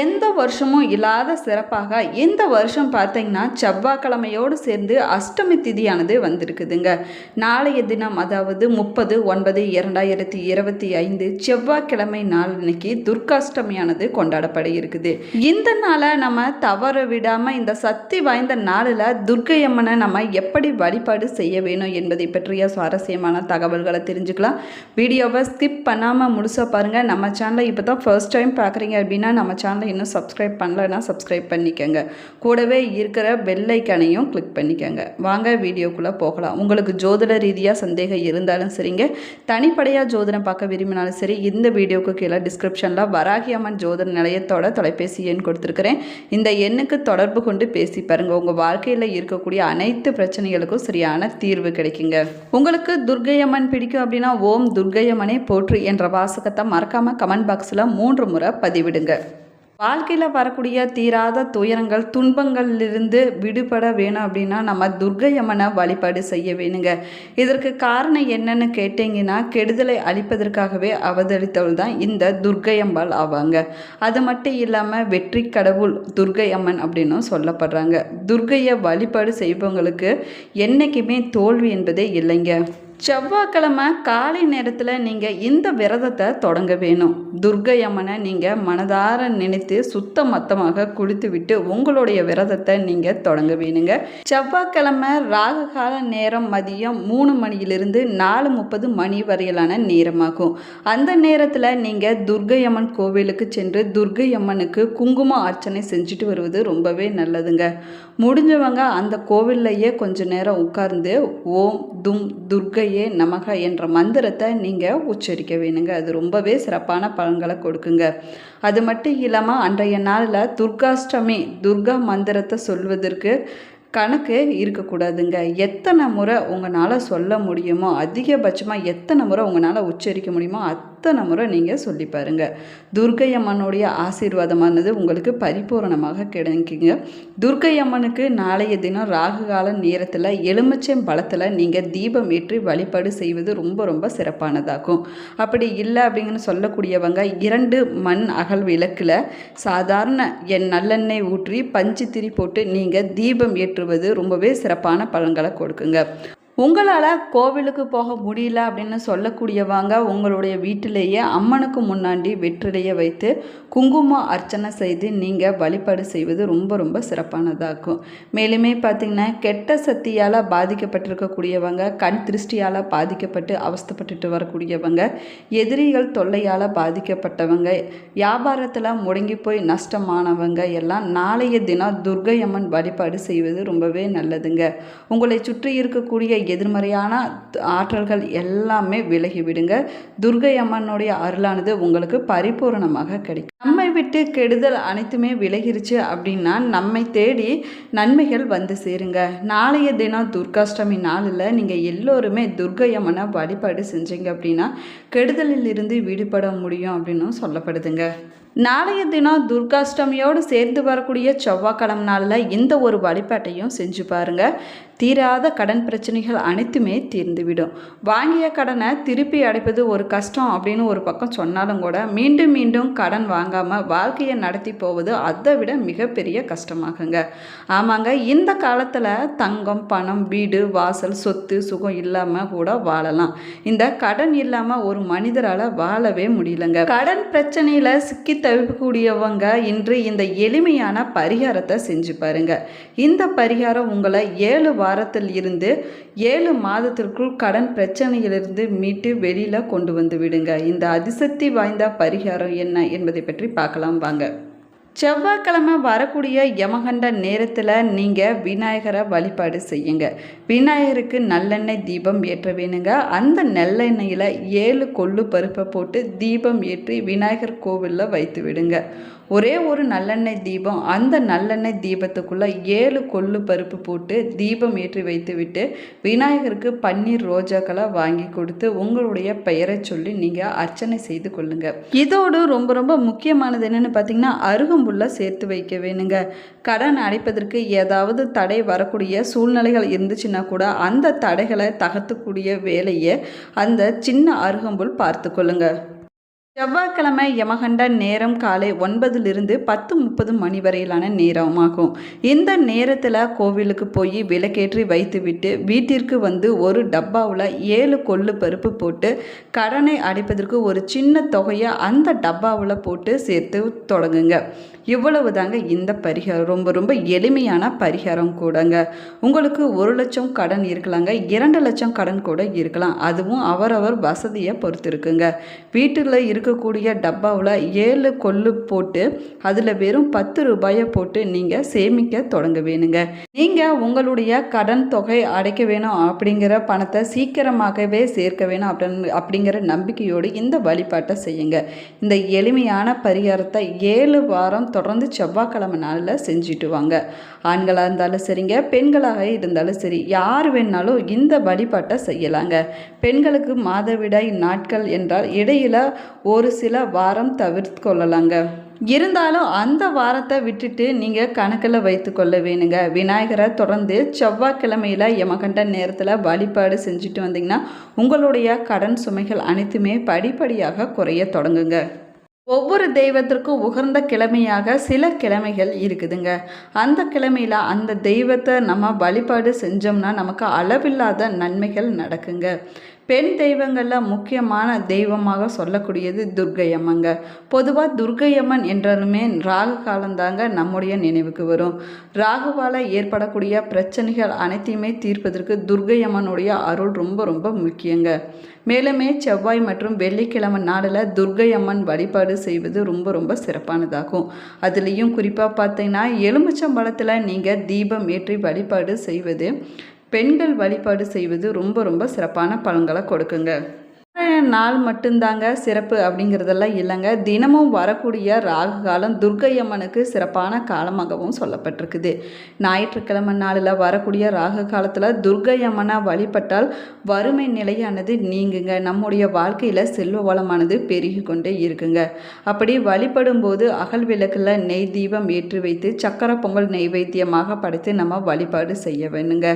எந்த வருஷமும் இல்லாத சிறப்பாக இந்த வருஷம் பார்த்தீங்கன்னா செவ்வாய்க்கிழமையோடு சேர்ந்து அஷ்டமி திதியானது வந்திருக்குதுங்க. நாளைய தினம் அதாவது முப்பது ஒன்பது இரண்டாயிரத்தி இருபத்தி ஐந்து செவ்வாய்க்கிழமை நாள் இன்னைக்கு துர்காஷ்டமியானது கொண்டாடப்பட இருக்குது. இந்த நாளை நம்ம தவற விடாமல் இந்த சக்தி வாய்ந்த நாளில் துர்க்கை அம்மனை நம்ம எப்படி வழிபாடு செய்ய வேணும் என்பதை பற்றிய சுவாரஸ்யமான தகவல்களை தெரிஞ்சுக்கலாம். வீடியோவை ஸ்கிப் பண்ணாமல் முழுசாக பாருங்கள் நம்ம சேனலை இப்போ தான் ஃபர்ஸ்ட் டைம் பார்க்குறீங்க அப்படின்னா நம்ம சேனல் இன்னும் சப்ஸ்கிரைப் பண்ணலைன்னா சப்ஸ்கிரைப் பண்ணிக்கோங்க. கூடவே இருக்கிற பெல்லைக்கானையும் கிளிக் பண்ணிக்கோங்க. வாங்க வீடியோக்குள்ளே போகலாம். உங்களுக்கு ஜோதிட ரீதியாக சந்தேகம் இருந்தாலும் சரிங்க. தனிப்படையாக ஜோதிடம் பார்க்க விரும்பினாலும் சரி இந்த வீடியோக்கு கீழே டிஸ்கிரிப்ஷனில் வராகி அம்மன் ஜோதிட நிலையத்தோட தொலைபேசி எண் கொடுத்துருக்குறேன். இந்த எண்ணுக்கு தொடர்பு கொண்டு பேசி பாருங்கள் உங்கள் வாழ்க்கையில் இருக்கக்கூடிய அனைத்து பிரச்சனைகளுக்கும் சரியான தீர்வு கிடைக்குங்க. உங்களுக்கு துர்க்கை அம்மன் பிடிக்கும் அப்படின்னா ஓம் துர்க்கை அம்மனே போற்று என்ற வாசகத்தை மறக்காமல் கமெண்ட் பாக்ஸில் மூன்று முறை பதிவிடுங்க. வாழ்க்கையில் வரக்கூடிய தீராத துயரங்கள் துன்பங்களிலிருந்து விடுபட வேணும் அப்படின்னா நம்ம துர்க்கை அம்மனை வழிபாடு செய்ய வேணுங்க. இதற்கு காரணம் என்னன்னு கேட்டிங்கன்னா கெடுதலை அளிப்பதற்காகவே அவதரித்தவள் தான் இந்த துர்க்கை அம்பாள் ஆவாங்க. அது மட்டும் இல்லாமல் வெற்றி கடவுள் துர்க்கை அம்மன் அப்படின்னும் சொல்லப்படுறாங்க. துர்க்கையை வழிபாடு செய்பவங்களுக்கு என்றைக்குமே தோல்வி என்பதே இல்லைங்க. செவ்வாய்க்கிழமை காலை நேரத்தில் நீங்கள் இந்த விரதத்தை தொடங்க வேணும். துர்க்கை அம்மனை நீங்கள் மனதார நினைத்து சுத்த மொத்தமாக குளித்து விட்டு உங்களுடைய விரதத்தை நீங்கள் தொடங்க வேணுங்க. செவ்வாய்க்கிழமை ராகு கால நேரம் மதியம் மூணு மணியிலிருந்து நாலு முப்பது மணி வரையிலான நேரமாகும். அந்த நேரத்தில் நீங்கள் துர்க்கை அம்மன் கோவிலுக்கு சென்று துர்க்கை அம்மனுக்கு குங்கும அர்ச்சனை செஞ்சுட்டு வருவது ரொம்பவே நல்லதுங்க. முடிஞ்சவங்க அந்த கோவில்லையே கொஞ்ச நேரம் உட்கார்ந்து ஓம் தும் துர்க்கையே நமக என்ற மந்திரத்தை நீங்கள் உச்சரிக்க வேணுங்க. அது ரொம்பவே சிறப்பான பலன்களை கொடுக்குங்க. அது மட்டும் இல்லாமல் அன்றைய நாளில் துர்காஷ்டமி துர்கா மந்திரத்தை சொல்வதற்கு கணக்கு இருக்கக்கூடாதுங்க. எத்தனை முறை உங்களால் சொல்ல முடியுமோ அதிகபட்சமாக எத்தனை முறை உங்களால் உச்சரிக்க முடியுமோ அத்தனை முறை நீங்கள் சொல்லி பாருங்கள் துர்க்கை அம்மனுடைய ஆசீர்வாதமானது உங்களுக்கு பரிபூரணமாக கிடைக்குங்க. துர்க்கை அம்மனுக்கு நாளைய தினம் ராகு கால நேரத்தில் எலுமிச்சம் பழத்தில் நீங்கள் தீபம் ஏற்றி வழிபாடு செய்வது ரொம்ப ரொம்ப சிறப்பானதாகும். அப்படி இல்லை அப்படிங்கன்னு சொல்லக்கூடியவங்க இரண்டு மண் அகல் விளக்கில் சாதாரண என் நல்லெண்ணெய் ஊற்றி பஞ்சு திரி போட்டு நீங்கள் தீபம் ஏற்றுவது ரொம்பவே சிறப்பான பலன்களை கொடுக்குங்க. உங்களால் கோவிலுக்கு போக முடியல அப்படின்னு சொல்லக்கூடியவங்க உங்களுடைய வீட்டிலேயே அம்மனுக்கு முன்னாடி வெற்றிலையை வைத்து குங்குமம் அர்ச்சனை செய்து நீங்கள் வழிபாடு செய்வது ரொம்ப ரொம்ப சிறப்பானதாகும் மேலுமே பார்த்திங்கன்னா கெட்ட சக்தியால் பாதிக்கப்பட்டிருக்கக்கூடியவங்க கண் திருஷ்டியால் பாதிக்கப்பட்டு அவஸ்தப்பட்டுட்டு வரக்கூடியவங்க எதிரிகள் தொல்லையால் பாதிக்கப்பட்டவங்க வியாபாரத்தில் முடங்கி போய் நஷ்டமானவங்க எல்லாம் நாளைய தினம் துர்கையம்மன் வழிபாடு செய்வது ரொம்பவே நல்லதுங்க. உங்களை சுற்றி இருக்கக்கூடிய எதிர்மறையான ஆற்றல்கள் எல்லாமே விலகிவிடுங்க துர்கை அம்மனுடைய அருளானது உங்களுக்கு பரிபூரணமாக கிடைக்கும். நம்மை விட்டு கெடுதல் அனைத்துமே விலகிருச்சு அப்படின்னா நம்மை தேடி நன்மைகள் வந்து சேருங்க. நாளைய தினம் துர்காஷ்டமி நாளில் நீங்கள் எல்லோருமே துர்கை அம்மனை வழிபாடு செஞ்சீங்க அப்படின்னா கெடுதலில் இருந்து விடுபட முடியும் அப்படின்னும் சொல்லப்படுதுங்க. நாளைய தினம் துர்காஷ்டமியோடு சேர்ந்து வரக்கூடிய செவ்வாய்க்கிழமை நாளில் இந்த ஒரு வழிபாட்டையும் செஞ்சு பாருங்கள் தீராத கடன் பிரச்சனைகள் அனைத்துமே தீர்ந்துவிடும். வாங்கிய கடனை திருப்பி அடைப்பது ஒரு கஷ்டம் அப்படின்னு ஒரு பக்கம் சொன்னாலும் கூட மீண்டும் மீண்டும் கடன் வாங்காமல் வாழ்க்கையை நடத்தி போவது அதை விட மிகப்பெரிய கஷ்டமாகுங்க. ஆமாங்க இந்த காலத்தில் தங்கம் பணம் வீடு வாசல் சொத்து சுகம் இல்லாமல் கூட வாழலாம். இந்த கடன் இல்லாமல் ஒரு மனிதரால் வாழவே முடியலங்க. கடன் பிரச்சனையில் சிக்கி தவிக்கக்கூடியவங்க இன்று இந்த எளிமையான பரிகாரத்தை செஞ்சு பாருங்க. இந்த பரிகாரம் உங்களை ஏழு வாரத்தில் இருந்து ஏழு மாதத்திற்குள் கடன் பிரச்சனையிலிருந்து மீட்டு வெளியில் கொண்டு வந்து விடுங்க. இந்த அதிசக்தி வாய்ந்த பரிகாரம் என்ன என்பதை பற்றி பார்க்கலாம் வாங்க. செவ்வாய்க்கிழமை வரக்கூடிய யமகண்ட நேரத்தில் நீங்கள் விநாயகரை வழிபாடு செய்யுங்க. விநாயகருக்கு நல்லெண்ணெய் தீபம் ஏற்ற வேணுங்க. அந்த நல்லெண்ணெயில் ஏழு கொள்ளு பருப்பை போட்டு தீபம் ஏற்றி விநாயகர் கோவிலில் வைத்து விடுங்க. ஒரே ஒரு நல்லெண்ணெய் தீபம் அந்த நல்லெண்ணெய் தீபத்துக்குள்ளே ஏழு கொள்ளு பருப்பு போட்டு தீபம் ஏற்றி வைத்துவிட்டு விநாயகருக்கு பன்னீர் ரோஜாக்களை வாங்கி கொடுத்து உங்களுடைய பெயரை சொல்லி நீங்கள் அர்ச்சனை செய்து கொள்ளுங்க. இதோடு ரொம்ப ரொம்ப முக்கியமானது என்னென்னு பார்த்தீங்கன்னா அருகம்புல்ல சேர்த்து வைக்க வேணுங்க. கடன் அடைப்பதற்கு ஏதாவது தடை வரக்கூடிய சூழ்நிலைகள் இருந்துச்சுன்னா கூட அந்த தடைகளை தகர்த்துக்கூடிய வேலையை அந்த சின்ன அருகம்புல் பார்த்து கொள்ளுங்கள் செவ்வாய்க்கிழமை யமகண்ட நேரம் காலை ஒன்பதிலிருந்து பத்து முப்பது மணி வரையிலான நேரமாகும். இந்த நேரத்தில் கோவிலுக்கு போய் விளக்கேற்றி வைத்துவிட்டு வீட்டிற்கு வந்து ஒரு டப்பாவில் ஏழு கொள்ளு பருப்பு போட்டு கடனை அடைப்பதற்கு ஒரு சின்ன தொகையை அந்த டப்பாவில் போட்டு சேர்த்து தொடங்குங்க. இவ்வளவு தாங்க இந்த பரிகாரம். ரொம்ப ரொம்ப எளிமையான பரிகாரம் கூடங்க. உங்களுக்கு ஒரு லட்சம் கடன் இருக்கலாங்க. இரண்டு லட்சம் கடன் கூட இருக்கலாம். அதுவும் அவரவர் வசதியை பொறுத்து இருக்குங்க. வீட்டில் இருக்கக்கூடிய டப்பாவில் ஏழு கொள்ளு போட்டு அதில் வெறும் பத்து ரூபாயை போட்டு நீங்கள் சேமிக்க தொடங்க வேணுங்க. நீங்கள் உங்களுடைய கடன் தொகை அடைக்க வேணும் அப்படிங்கிற பணத்தை சீக்கிரமாகவே சேர்க்க வேணும் அப்படின்னு அப்படிங்கிற நம்பிக்கையோடு இந்த வழிபாட்டை செய்யுங்க. இந்த எளிமையான பரிகாரத்தை ஏழு வாரம் தொடர்ந்து செவ்வாய்க்கிழமை நாளில் செஞ்சுட்டு வாங்க. ஆண்களாக இருந்தாலும் சரிங்க பெண்களாக இருந்தாலும் சரி யார் வேணாலும் இந்த வழிபாட்டை செய்யலாங்க. பெண்களுக்கு மாதவிடாய் நாட்கள் என்றால் இடையில் ஒரு சில வாரம் தவிர்த்து கொள்ளலாங்க இருந்தாலும் அந்த வாரத்தை விட்டுட்டு நீங்கள் கணக்கில் வைத்து கொள்ள வேணுங்க. விநாயகரை தொடர்ந்து செவ்வாய்க்கிழமையில் யமகண்ட நேரத்தில் வழிபாடு செஞ்சுட்டு வந்தீங்கன்னா உங்களுடைய கடன் சுமைகள் அனைத்துமே படிப்படியாக குறைய தொடங்குங்க. ஒவ்வொரு தெய்வத்திற்கும் உகந்த கிழமையாக சில கிழமைகள் இருக்குதுங்க. அந்த கிழமையில் அந்த தெய்வத்தை நம்ம வழிபாடு செஞ்சோம்னா நமக்கு அளவில்லாத நன்மைகள் நடக்குங்க. பெண் தெய்வங்களில் முக்கியமான தெய்வமாக சொல்லக்கூடியது துர்க்கையம்மங்க பொதுவாக துர்க்கையம்மன் என்றாலுமே ராகு காலந்தாங்க நம்முடைய நினைவுக்கு வரும். ராகுவால் ஏற்படக்கூடிய பிரச்சனைகள் அனைத்தையுமே தீர்ப்பதற்கு துர்க்கையம்மனுடைய அருள் ரொம்ப ரொம்ப முக்கியங்க. மேலுமே செவ்வாய் மற்றும் வெள்ளிக்கிழமை நாளில் துர்கை அம்மன் வழிபாடு செய்வது ரொம்ப ரொம்ப சிறப்பானதாகும். அதுலேயும் குறிப்பாக பார்த்தீங்கன்னா எலுமிச்சம்பழத்தில் நீங்கள் தீபம் ஏற்றி வழிபாடு செய்வது பெண்கள் வழிபாடு செய்வது ரொம்ப ரொம்ப சிறப்பான பலன்களை கொடுக்குங்க. நாள் மட்டும்தாங்க சிறப்பு அப்படிங்கிறதெல்லாம் இல்லைங்க. தினமும் வரக்கூடிய ராகு காலம் துர்க்கையம்மனுக்கு சிறப்பான காலமாகவும் சொல்லப்பட்டிருக்குது. ஞாயிற்றுக்கிழமை நாளில் வரக்கூடிய ராகு காலத்தில் துர்க்கையம்மனை வழிபட்டால் வறுமை நிலையானது நீங்குங்க. நம்முடைய வாழ்க்கையில் செல்வ வளமானது பெருகி கொண்டே இருக்குங்க. அப்படி வழிபடும் போது அகல் விளக்கில் நெய் தீபம் ஏற்றி வைத்து சக்கர பொங்கல் நெய்வேத்தியமாக படைத்து நம்ம வழிபாடு செய்ய வேணுங்க.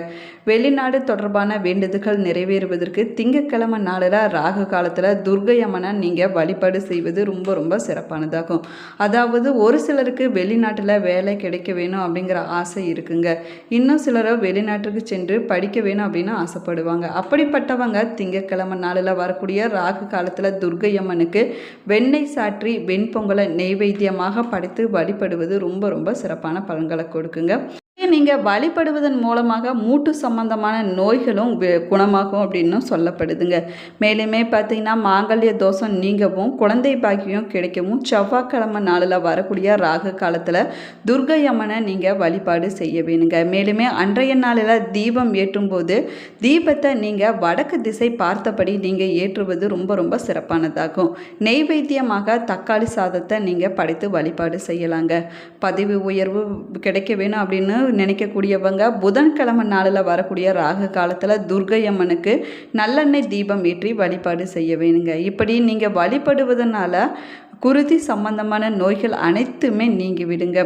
வெளிநாடு தொடர்பான வேண்டுதல்கள் நிறைவேறுவதற்கு திங்கக்கிழமை நாளில் ராகு காலத்தில் துர்கை அம்மனை நீங்கள் வழிபாடு செய்வது ரொம்ப ரொம்ப சிறப்பானதாகும். அதாவது ஒரு சிலருக்கு வெளிநாட்டில் வேலை கிடைக்க வேணும் அப்படிங்கிற ஆசை இருக்குங்க. இன்னும் சிலரை வெளிநாட்டுக்கு சென்று படிக்க வேணும் அப்படின்னு ஆசைப்படுவாங்க. அப்படிப்பட்டவங்க திங்கக்கிழமை நாளில் வரக்கூடிய ராகு காலத்தில் துர்கை அம்மனுக்கு வெண்ணெய் சாற்றி வெண்பொங்கலை நெய்வேத்தியமாக படைத்து வழிபடுவது ரொம்ப ரொம்ப சிறப்பான பலன்களை கொடுக்குங்க. நீங்கள் வழிபடுவதன் மூலமாக மூட்டு சம்பந்தமான நோய்களும் குணமாகும் அப்படின்னு சொல்லப்படுதுங்க. மேலுமே பார்த்தீங்கன்னா மாங்கல்ய தோஷம் நீங்கவும் குழந்தை பாக்கியம் கிடைக்கவும் செவ்வாய்க்கிழமை நாளில் வரக்கூடிய ராகு காலத்தில் துர்கை அம்மனை நீங்கள் வழிபாடு செய்ய வேணுங்க. மேலுமே அன்றைய நாளில் தீபம் ஏற்றும்போது தீபத்தை நீங்கள் வடக்கு திசை பார்த்தபடி நீங்கள் ஏற்றுவது ரொம்ப ரொம்ப சிறப்பானதாகும். நெய்வேத்தியமாக தக்காளி சாதத்தை நீங்கள் படைத்து வழிபாடு செய்யலாங்க. பதிவு உயர்வு கிடைக்க வேணும் அப்படின்னு நினைக்கக்கூடியவங்க புதன்கிழமை நாளில் வரக்கூடிய ராகு காலத்தில் துர்கை அம்மனுக்கு நல்லெண்ணெய் தீபம் ஏற்றி வழிபாடு செய்ய வேணுங்க. இப்படி நீங்கள் வழிபடுவதனால குருதி சம்பந்தமான நோய்கள் அனைத்துமே நீங்கி விடுங்க.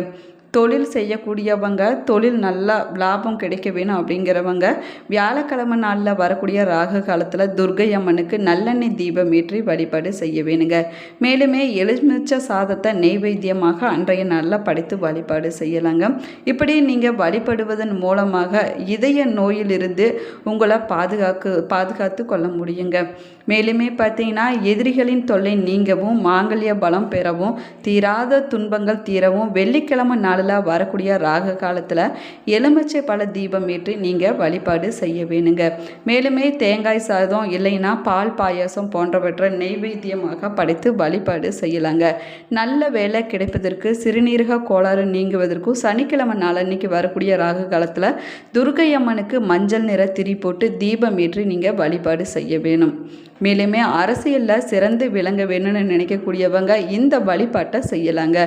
தொழில் செய்யக்கூடியவங்க தொழில் நல்லா லாபம் கிடைக்க வேணும் அப்படிங்கிறவங்க வியாழக்கிழமை நாளில் வரக்கூடிய ராகு காலத்தில் துர்கை அம்மனுக்கு நல்லெண்ணெய் தீபம் ஏற்றி வழிபாடு செய்ய வேணுங்க. மேலுமே எலுமிச்ச சாதத்தை நெய்வேத்தியமாக அன்றைய நாளில் படைத்து வழிபாடு செய்யலாங்க. இப்படி நீங்கள் வழிபடுவதன் மூலமாக இதய நோயிலிருந்து உங்களை பாதுகாக்கு பாதுகாத்து கொள்ள முடியுங்க. மேலுமே பார்த்தீங்கன்னா எதிரிகளின் தொல்லை நீங்கவும் மாங்கல்ய பலம் பெறவும் தீராத துன்பங்கள் தீரவும் வெள்ளிக்கிழமை நாளில் நாளாக வரக்கூடிய ராக காலத்தில் எலுமிச்சை பழ தீபம் ஏற்றி நீங்கள் வழிபாடு செய்ய வேணுங்க. மேலுமே தேங்காய் சாதம் இல்லைன்னா பால் பாயாசம் போன்றவற்றை நெய்வேத்தியமாக படைத்து வழிபாடு செய்யலாங்க. நல்ல வேலை கிடைப்பதற்கு சிறுநீரக கோளாறு நீங்குவதற்கும் சனிக்கிழமை நாளன்னைக்கு வரக்கூடிய ராகு காலத்தில் துர்கை அம்மனுக்கு மஞ்சள் நிற திரி போட்டு தீபம் ஏற்றி நீங்கள் வழிபாடு செய்ய வேணும். மேலுமே அரசியலில் சிறந்து விளங்க வேணும்னு நினைக்கக்கூடியவங்க இந்த வழிபாட்டை செய்யலாங்க.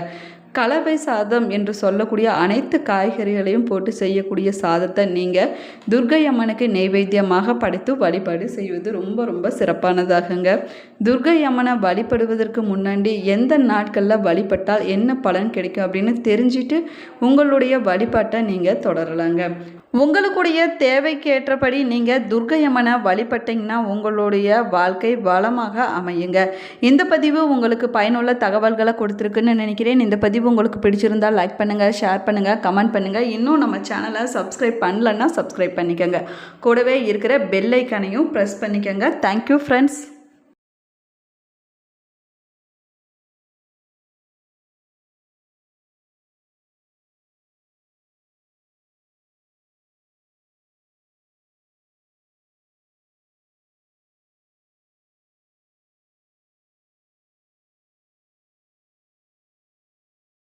கலவை சாதம் என்று சொல்லக்கூடிய அனைத்து காய்கறிகளையும் போட்டு செய்யக்கூடிய சாதத்தை நீங்கள் துர்கை அம்மனுக்கு நெய்வேத்தியமாக படைத்து வழிபாடு செய்வது ரொம்ப ரொம்ப சிறப்பானதாகுங்க. துர்கை அம்மனை வழிபடுவதற்கு முன்னாடி எந்த நாட்களில் வழிபட்டால் என்ன பலன் கிடைக்கும் அப்படின்னு தெரிஞ்சுட்டு உங்களுடைய வழிபாட்டை நீங்கள் தொடரலாங்க. உங்களுடைய தேவைக்கு ஏற்றபடி நீங்கள் துர்கை அம்மனை வழிபட்டிங்கன்னா உங்களுடைய வாழ்க்கை வளமாக அமையுங்க. இந்த பதிவு உங்களுக்கு பயனுள்ள தகவல்களை கொடுத்துருக்குன்னு நினைக்கிறேன். இந்த பதிவு உங்களுக்கு பிடிச்சிருந்தால் லைக் பண்ணுங்கள் ஷேர் பண்ணுங்கள் கமெண்ட் பண்ணுங்கள் இன்னும் நம்ம சேனலை சப்ஸ்கிரைப் பண்ணலன்னா சப்ஸ்கிரைப் பண்ணிக்கோங்க. கூடவே இருக்கிற பெல் ப்ரெஸ் பண்ணிக்கோங்க. Thank you friends